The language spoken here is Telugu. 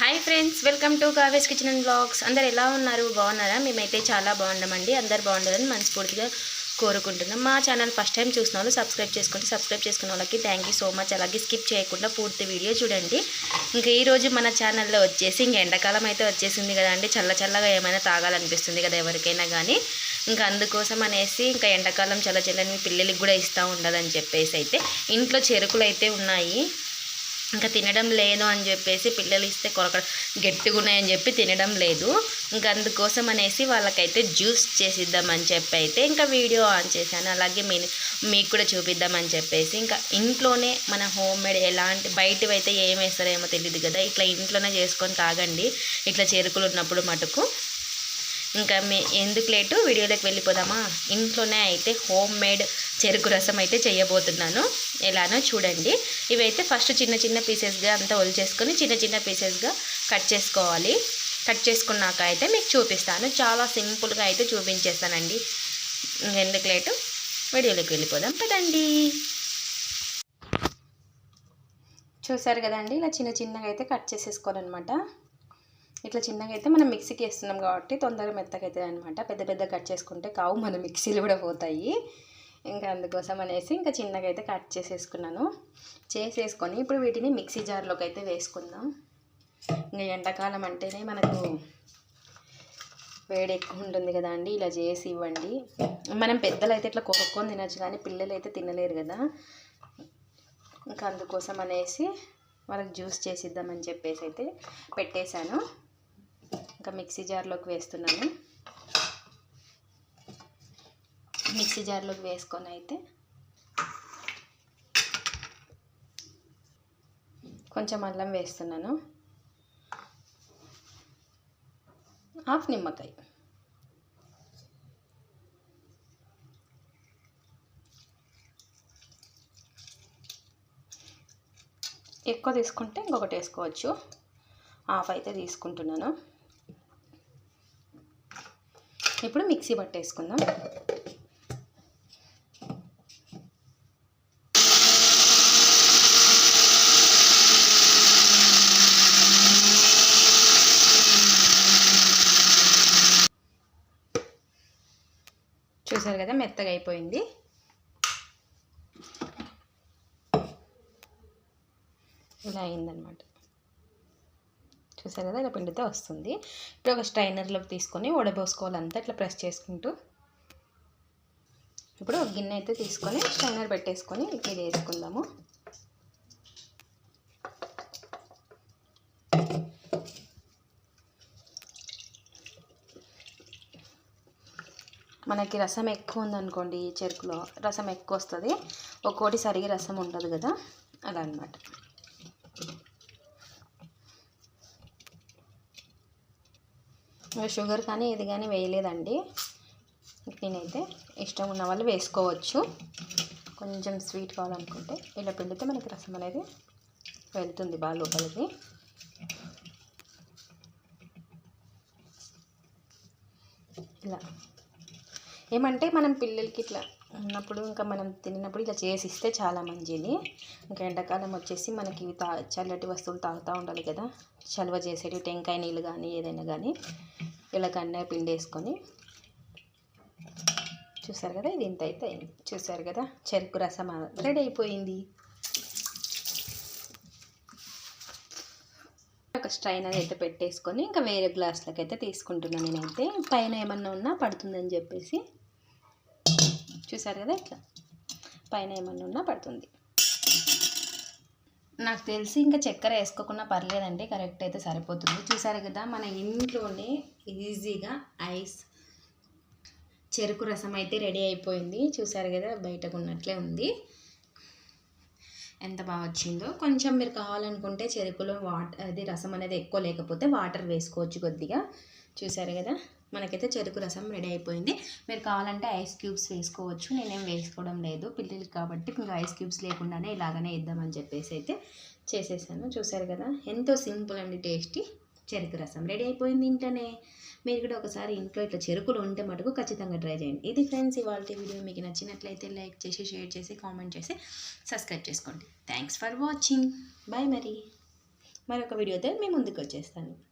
హాయ్ ఫ్రెండ్స్ వెల్కమ్ టు కావేస్ కిచెన్ అండ్ బ్లాగ్స్. అందరు ఎలా ఉన్నారు? బాగున్నారా? మేమైతే చాలా బాగున్నామండి. అందరు బాగుండాలని మనస్ఫూర్తిగా కోరుకుంటున్నాం. మా ఛానల్ ఫస్ట్ టైం చూసిన వాళ్ళు సబ్స్క్రైబ్ చేసుకుంటే సబ్స్క్రైబ్ చేసుకున్న వాళ్ళకి థ్యాంక్ యూ సో మచ్ అలాగే స్కిప్ చేయకుండా పూర్తి వీడియో చూడండి. ఇంకా ఈరోజు మన ఛానల్లో వచ్చేసి ఇంక ఎండాకాలం అయితే వచ్చేసింది కదా అండి. చల్ల చల్లగా ఏమైనా తాగాలనిపిస్తుంది కదా ఎవరికైనా కానీ ఇంకా అందుకోసం అనేసి ఇంకా ఎండాకాలం చల్ల చల్లని పిల్లలకి కూడా ఇస్తూ ఉండదని చెప్పేసి అయితే ఇంట్లో చెరుకులు అయితే ఉన్నాయి. ఇంకా తినడం లేదు అని చెప్పేసి పిల్లలు ఇస్తే కొరక గట్టిగా ఉన్నాయని చెప్పి తినడం లేదు. ఇంకా అందుకోసం అనేసి వాళ్ళకైతే జ్యూస్ చేసిద్దామని చెప్పి అయితే ఇంకా వీడియో ఆన్ చేశాను. అలాగే మీ మీకు కూడా చూపిద్దామని చెప్పేసి ఇంకా ఇంట్లోనే మన హోమ్ మేడ్ ఎలాంటి బయటవి అయితే ఏం వేస్తారో ఏమో తెలియదు కదా. ఇట్లా ఇంట్లోనే చేసుకొని తాగండి. ఇట్లా చెరుకులు ఉన్నప్పుడు మటుకు. ఇంకా మీ ఎందుకు లేటు? వీడియోలోకి వెళ్ళిపోదామా? ఇంట్లోనే అయితే హోమ్ మేడ్ చెరుకు రసం అయితే చేయబోతున్నాను. ఎలానో చూడండి. ఇవైతే ఫస్ట్ చిన్న చిన్న పీసెస్గా అంతా చేసుకొని చిన్న చిన్న పీసెస్గా కట్ చేసుకోవాలి. కట్ చేసుకున్నాక అయితే మీకు చూపిస్తాను. చాలా సింపుల్గా అయితే చూపించేస్తానండి. ఎందుకు లేటు? వీడియోలోకి వెళ్ళిపోదాం. పదండి. చూసారు కదండి? ఇలా చిన్న చిన్నగా అయితే కట్ చేసేసుకోవాలన్నమాట. ఇట్లా చిన్నగా అయితే మనం మిక్సీకి వేస్తున్నాం కాబట్టి తొందరగా మెత్తగా అవుతుంది అనమాట పెద్ద పెద్ద కట్ చేసుకుంటే కావు మన మిక్సీలు కూడా పోతాయి. ఇంకా అందుకోసం అనేసి ఇంకా చిన్నగా అయితే కట్ చేసేసుకున్నాను. చేసేసుకొని ఇప్పుడు వీటిని మిక్సీ జార్లోకి అయితే వేసుకుందాం. ఇంకా ఎండాకాలం అంటేనే మనకు వేడి ఎక్కువ ఉంటుంది కదా అండి ఇలా చేసి ఇవ్వండి. మనం పెద్దలు అయితే ఇట్లా కొనుక్కొని తినచ్చు కానీ పిల్లలు అయితే తినలేరు కదా. ఇంకా అందుకోసం అనేసి వాళ్ళకి జ్యూస్ చేసిద్దామని చెప్పేసి అయితే పెట్టేశాను. ఇంకా మిక్సీ జార్లోకి వేస్తున్నాను. మిక్సీ జార్లోకి వేసుకొని అయితే కొంచెం అల్లం వేస్తున్నాను. హాఫ్ నిమ్మకాయ. ఎక్కువ తీసుకుంటే ఇంకొకటి వేసుకోవచ్చు. హాఫ్ అయితే తీసుకుంటున్నాను. ఇప్పుడు మిక్సీ పట్టేసుకుందాం. చూసారు కదా మెత్తగా అయిపోయింది. ఇలా అయిందనమాట చూసారు కదా ఇలా పిండితే వస్తుంది. ఇప్పుడు ఒక స్ట్రైనర్లోకి తీసుకొని వడబోసుకోవాలంతా ఇట్లా ప్రెస్ చేసుకుంటూ ఇప్పుడు ఒక గిన్నె అయితే తీసుకొని స్ట్రైనర్ పెట్టేసుకొని ఇది వేసుకుందాము. మనకి రసం ఎక్కువ ఉందనుకోండి చెరుకులో రసం ఎక్కువ వస్తుంది. ఒక్కోటి సరిగి రసం ఉండదు కదా? అలా అనమాట షుగర్ కానీ ఇది కానీ వేయలేదండి. నేనైతే ఇష్టం ఉన్న వాళ్ళు వేసుకోవచ్చు. కొంచెం స్వీట్ కావాలనుకుంటే ఇలా పిండితే మనకి రసం అనేది వెళ్తుంది బాగా లోపలికి. ఇలా. ఏమంటే మనం పిల్లలకి ఇట్లా ఉన్నప్పుడు ఇంకా మనం తిన్నప్పుడు ఇలా చేసి ఇస్తే చాలా మంచిది. ఇంకా ఎండాకాలం వచ్చేసి మనకి తా చల్లటి వస్తువులు తాగుతూ ఉండాలి కదా. చలవ చేసేవి టెంకాయ నీళ్ళు కానీ ఏదైనా కానీ ఇలా కన్నా పిండి వేసుకొని చూసారు కదా ఇది ఇంత అయితే అయింది. చూసారు కదా చెరుకు రసం రెడీ అయిపోయింది. ఒక స్ట్రైన్ అది అయితే పెట్టేసుకొని ఇంకా వేరే గ్లాసులకైతే అయితే తీసుకుంటున్నాను నేనైతే. పైన ఏమన్నా ఉన్నా పడుతుందని చెప్పేసి చూసారు కదా ఇట్లా? పైన ఏమన్నా ఉన్నా పడుతుంది. నాకు తెలిసి ఇంకా చక్కెర వేసుకోకుండా పర్లేదండి కరెక్ట్ అయితే సరిపోతుంది. చూసారు కదా మన ఇంట్లోనే ఈజీగా ఐస్ చెరుకు రసం అయితే రెడీ అయిపోయింది. చూసారు కదా బయటకు ఉన్నట్లే ఉంది. ఎంత బాగా వచ్చిందో. కొంచెం మీరు కావాలనుకుంటే చెరుకులో వాటర్ అది రసం అనేది ఎక్కువ లేకపోతే వాటర్ వేసుకోవచ్చు కొద్దిగా. చూసారు కదా? మనకైతే చెరుకు రసం రెడీ అయిపోయింది. మీరు కావాలంటే ఐస్ క్యూబ్స్ వేసుకోవచ్చు. నేనేం వేసుకోవడం లేదు. పిల్లలకి కాబట్టి ఇంకా ఐస్ క్యూబ్స్ లేకుండానే ఇలాగనే ఇద్దామని చెప్పేసి అయితే చేసేసాను. చూసారు కదా? ఎంతో సింపుల్ అండి టేస్టీ చెరుకు రసం రెడీ అయిపోయింది ఇంట్లోనే. మీరు కూడా ఒకసారి ఇంట్లో ఇట్లా చెరుకులు ఉంటే మటుకు ఖచ్చితంగా ట్రై చేయండి. ఇది ఫ్రెండ్స్ ఇవాళ వీడియో మీకు నచ్చినట్లయితే లైక్ చేసి షేర్ చేసి కామెంట్ చేసి సబ్స్క్రైబ్ చేసుకోండి. Thanks for watching. బాయ్ మరి. మరొక వీడియోతో మీ ముందుకు వచ్చేస్తాను.